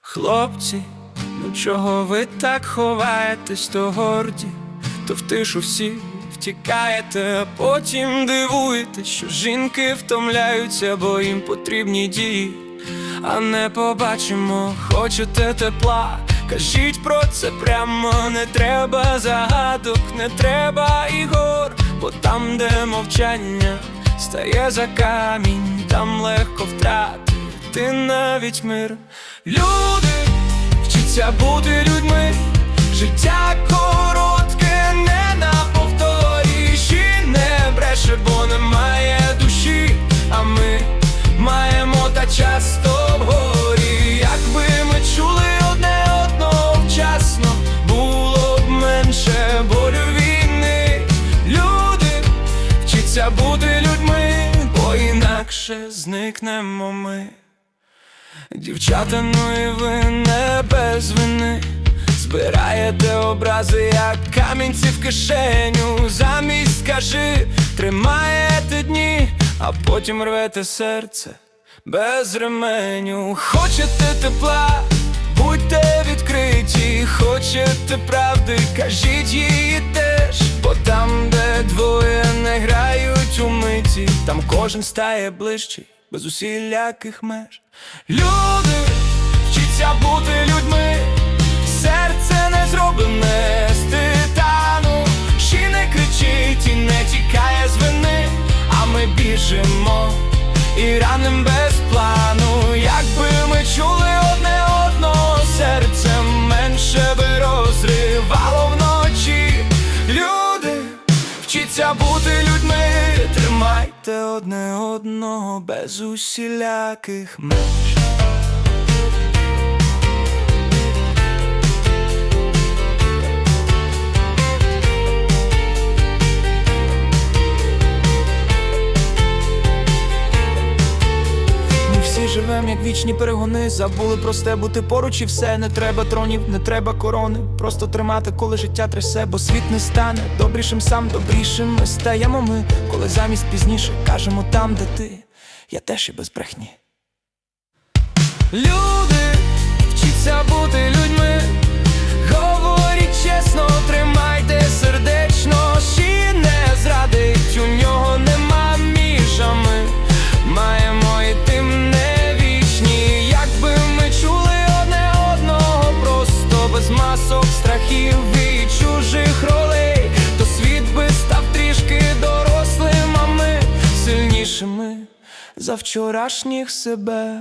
Хлопці, ну чого ви так ховаєтесь, то горді, то в тишу всі втікаєте, а потім дивуєтесь, що жінки втомляються, бо їм потрібні дії. А не побачимо, хочете тепла. Кажіть про це прямо, не треба загадок, не треба ігор, бо там, де мовчання стає за камінь, там легко втратити навіть мир. Люди вчаться бути людьми, життя коротке, не на повторі, ще не бреше, бо немає душі, а ми маємо та часто вгорі, якби ми чули одне одного вчасно, було б менше болю війни. Люди вчаться бути людьми, бо інакше зникнемо ми. Дівчата, ну і ви не без вини. Збираєте образи, як камінці в кишеню. Замість скажи, тримаєте дні, а потім рвете серце без ременю. Хочете тепла, будьте відкриті, хочете правди, кажіть її теж, бо там, де двоє не грають у миті, там кожен стає ближчий, без усіляких меж. Люди вчаться бути людьми, серце не зроблене з титану, ще не кричить і не тікає з вини, а ми біжимо і раним без плану, якби ми чули одне одного серцем, менше би розривало вночі. Люди вчиться бути людьми, тримайте одне одного без усіляких меж. Живем, як вічні перегони. Забули просте бути поруч і все. Не треба тронів, не треба корони. Просто тримати, коли життя трясе, бо світ не стане добрішим сам, добрішим ми стаємо ми, коли замість пізніше кажемо там, де ти, я теж і без брехні. Люди вчиться бути страхів і чужих ролей, то світ би став трішки дорослим, а ми сильнішими за вчорашніх себе.